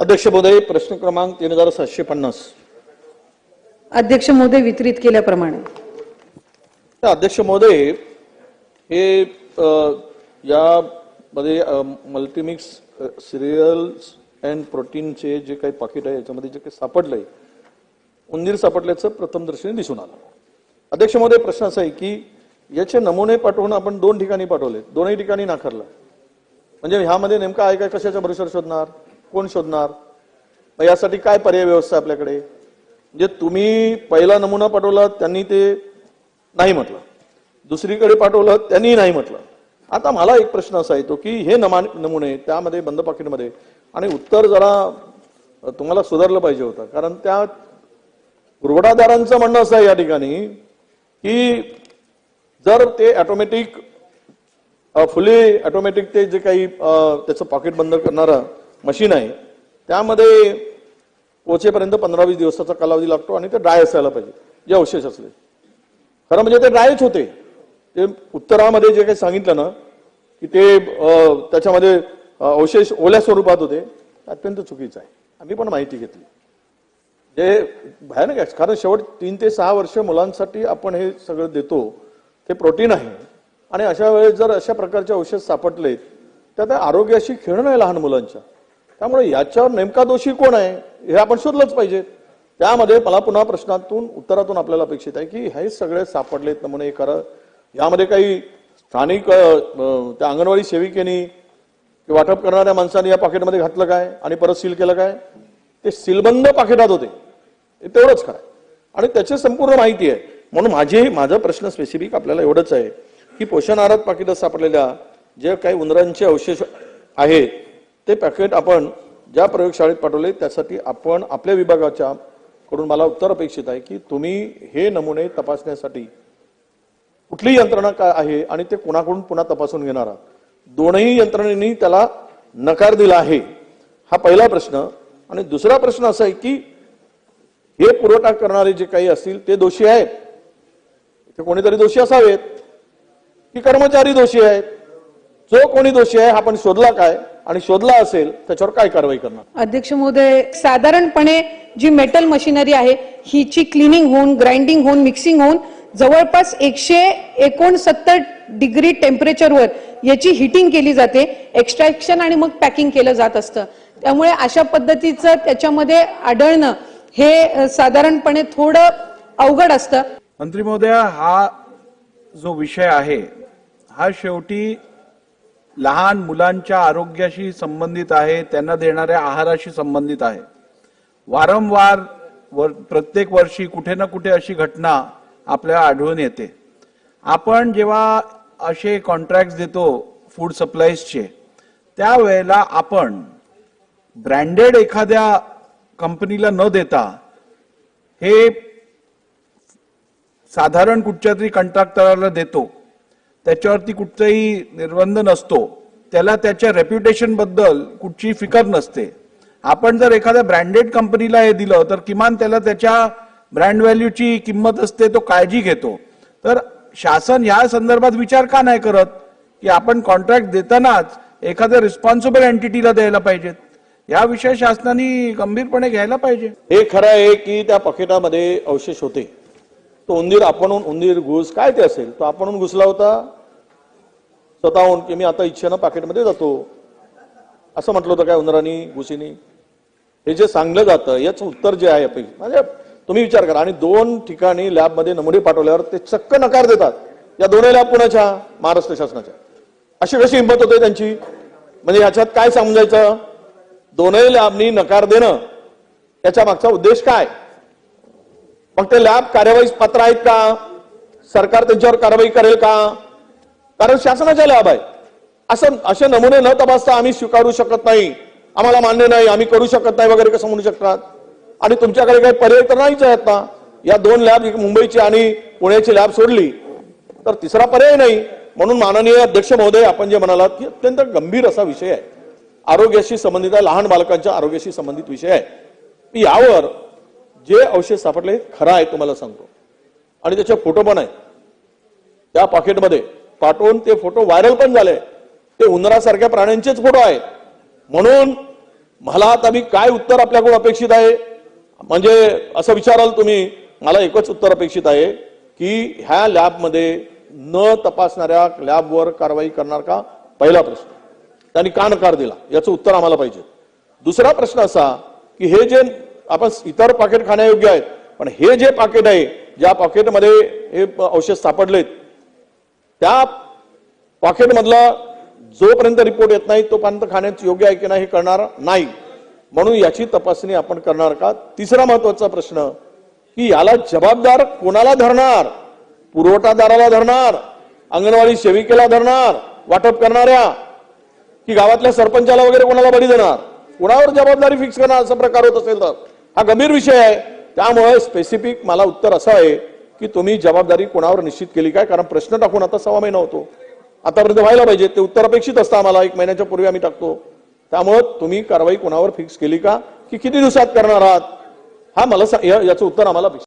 अध्यक्ष महोदय प्रश्न क्रमांक तीन हजार सातशे पन्नास. अध्यक्ष महोदय वितरित केल्याप्रमाणे. अध्यक्ष महोदय हे यामध्ये मल्टीमिक्स सिरियल्स अँड प्रोटीनचे जे काही पाकिट आहे याच्यामध्ये जे काही सापडलंय उंदीर सापडल्याचं प्रथम दर्शनी दिसून आलं. अध्यक्ष महोदय प्रश्न असा आहे की याचे नमुने पाठवून आपण दोन ठिकाणी पाठवले दोनही ठिकाणी नाकारलं. म्हणजे ह्यामध्ये नेमका आहे काय कशाच्या भरोशावर शोधणार? कोण शोधणार? मग यासाठी काय पर्याय व्यवस्था आपल्याकडे? म्हणजे तुम्ही पहिला नमुना पाठवला त्यांनी ते नाही म्हटलं. दुसरीकडे पाठवलं त्यांनी नाही म्हटलं. आता मला एक प्रश्न असा येतो की हे नमा नमुने त्यामध्ये बंद पाकिटमध्ये आणि उत्तर जरा तुम्हाला सुधारलं पाहिजे होतं. कारण त्या पुरवठादारांचं म्हणणं असं आहे या ठिकाणी की जर ते ऑटोमॅटिक फुली ऑटोमॅटिक ते जे काही त्याचं पॉकेट बंद करणारा मशीन आहे. त्यामध्ये पोचेपर्यंत पंधरा वीस दिवसाचा कालावधी लागतो आणि ते ड्राय असायला पाहिजे जे अवशेष असले. खरं म्हणजे ते ड्रायच होते. ते उत्तरामध्ये जे काही सांगितलं ना की ते त्याच्यामध्ये अवशेष ओल्या स्वरूपात होते अत्यंत चुकीचं आहे. आम्ही पण माहिती घेतली. जे भयानक आहे कारण शेवट तीन ते सहा वर्ष मुलांसाठी आपण हे सगळं देतो ते प्रोटीन आहे. आणि अशा वेळेस जर अशा प्रकारचे औषध सापडले तर त्या आरोग्याशी खेळणं आहे लहान मुलांच्या. त्यामुळे याच्यावर नेमका दोषी कोण आहे हे आपण शोधलंच पाहिजे. त्यामध्ये मला पुन्हा प्रश्नातून उत्तरातून आपल्याला अपेक्षित आहे की हे सगळे सापडलेत नमुने हे करा यामध्ये काही स्थानिक त्या अंगणवाडी सेविकेनी ते वाटप करणाऱ्या माणसाने या पाकिटमध्ये घातलं काय आणि परत सील केलं काय? ते सीलबंद पाकिटात होते. तेवढंच काय आणि त्याची संपूर्ण माहिती आहे. म्हणून माझी माझा प्रश्न स्पेसिफिक आपल्याला एवढंच आहे की पोषण आहारात पाकिटात सापडलेल्या जे काही उंदरांचे अवशेष आहेत ते पॅकेट आपण ज्या प्रयोगशाळेत पाठवले त्यासाठी आपण आपल्या विभागाच्या कडून मला उत्तर अपेक्षित आहे की तुम्ही हे नमुने तपासण्यासाठी कुठली यंत्रणा काय आहे आणि ते कोणाकडून पुन्हा तपासून घेणार आहात? दोनही यंत्रणेनी त्याला नकार दिला आहे. हा पहिला प्रश्न. आणि दुसरा प्रश्न असा आहे की हे पुरवठा करणारे जे काही असतील ते दोषी आहेत. ते कोणीतरी दोषी असावेत. की कर्मचारी दोषी आहेत. जो कोणी दोषी आहे हा आपण शोधला काय? आणि शोधला असेल त्याच्यावर काय कारवाई करणार? अध्यक्ष महोदय साधारणपणे जी मेटल मशिनरी आहे हिची क्लिनिंग होऊन ग्राइंडिंग होऊन मिक्सिंग होऊन जवळपास एकशे एकोणसत्तर डिग्री टेम्परेचरवर याची हिटिंग केली जाते एक्स्ट्रॅक्शन आणि मग पॅकिंग केलं जात असतं. त्यामुळे अशा पद्धतीचं त्याच्यामध्ये आढळणं हे साधारणपणे थोडं अवघड असतं. मंत्री महोदया हा जो विषय आहे हा शेवटी लहान मुलांच्या आरोग्याशी संबंधित आहे त्यांना देणाऱ्या आहाराशी संबंधित आहे. वारंवार वर प्रत्येक वर्षी कुठे ना कुठे अशी घटना आपल्याला आढळून येते. आपण जेव्हा असे कॉन्ट्रॅक्ट देतो फूड सप्लायजचे त्यावेळेला आपण ब्रँडेड एखाद्या कंपनीला न देता हे साधारण कुठच्या तरी कंत्राटदाराला देतो. त्याच्यावरती कुठचाही निर्बंध नसतो. त्याला त्याच्या रेप्युटेशनबद्दल कुठची फिकर नसते. आपण जर एखाद्या ब्रँडेड कंपनीला हे दिलं तर किमान त्याला त्याच्या ब्रँड व्हॅल्यूची किंमत असते तो काळजी घेतो. तर शासन या संदर्भात विचार का नाही करत? की आपण कॉन्ट्रॅक्ट देतानाच एखाद्या रिस्पॉन्सिबल एंटिटीला द्यायला पाहिजेत. या विषय शासनाने गंभीरपणे घ्यायला पाहिजे. हे खरं आहे की त्या पॉकेटामध्ये अवशेष होते. तो उंदीर आपणहून उंदीर घुस काय ते असेल तो आपणहून घुसला होता. स्वतःहून की मी आता इच्छेनं पाकिटमध्ये जातो. असं म्हटलं होतं काय उंदरांनी घुसीनी हे जे सांगलं जातं याचं उत्तर जे आहे आपली म्हणजे तुम्ही विचार करा. आणि दोन ठिकाणी लॅबमध्ये नमुने पाठवल्यावर ते चक्क नकार देतात. या दोन्ही लॅब पुण्याच्या महाराष्ट्र शासनाच्या. अशी कशी हिंमत होते त्यांची? म्हणजे ह्याच्यात काय समजायचं? दोनही लॅबनी नकार देणं. याच्या मागचा उद्देश काय? मग ते लॅब कार्यवाहीस पात्र आहेत का? सरकार त्यांच्यावर कारवाई करेल का? कारण शासनाच्या लॅब आहे असं असे नमुने न तपासता आम्ही स्वीकारू शकत नाही. आम्हाला मान्य नाही आम्ही करू शकत नाही वगैरे कसं म्हणू शकतात? आणि तुमच्याकडे काही पर्याय तर नाहीच आहेत ना? या दोन लॅब मुंबईची आणि पुण्याची लॅब सोडली तर तिसरा पर्याय नाही. म्हणून माननीय अध्यक्ष महोदय आपण जे म्हणालात की अत्यंत गंभीर असा विषय आहे. आरोग्याशी संबंधित आहे लहान बालकांच्या आरोग्याशी संबंधित विषय आहे. यावर जे अवशेष सापडले खरं आहे तुम्हाला सांगतो. आणि त्याचे फोटो पण आहेत त्या पॉकेटमध्ये पाठवून ते फोटो व्हायरल पण झाले. ते उंदरासारख्या प्राण्यांचेच फोटो आहेत. म्हणून मला आता मी काय उत्तर आपल्याकडून अपेक्षित आहे? म्हणजे असं विचाराल तुम्ही मला एकच उत्तर अपेक्षित आहे की ह्या लॅबमध्ये न तपासणाऱ्या लॅबवर कारवाई करणार का? पहिला प्रश्न. त्यांनी का नकार दिला. याचं उत्तर आम्हाला पाहिजे. दुसरा प्रश्न असा की हे जे आपण इतर पाकिट खाण्यायोग्य आहेत. पण हे जे पाकिट आहे ज्या पॉकेटमध्ये हे औषध सापडलेत त्या पॉकेटमधला जोपर्यंत रिपोर्ट येत नाही तोपर्यंत खाण्याचं योग्य आहे की नाही हे करणार नाही. म्हणून याची तपासणी आपण करणार का? तिसरा महत्त्वाचा प्रश्न की याला जबाबदार कोणाला धरणार? पुरवठादाराला धरणार? अंगणवाडी सेविकेला धरणार? वाटप करणाऱ्या? की गावातल्या सरपंचाला वगैरे कोणाला बळी देणार? कोणावर जबाबदारी फिक्स करणार असा प्रकार होत असेल तर? हा गंभीर विषय आहे. त्यामुळे स्पेसिफिक मला उत्तर असं आहे की तुम्ही जबाबदारी कोणावर निश्चित केली काय? कारण प्रश्न टाकून आता सव्वा महिना होतो. आतापर्यंत व्हायला पाहिजे ते उत्तर अपेक्षित असतं आम्हाला. एक महिन्याच्या पूर्वी आम्ही टाकतो. त्यामुळं तुम्ही कारवाई कोणावर फिक्स केली का? की किती दिवसात करणार आहात? हा मला याचं उत्तर आम्हाला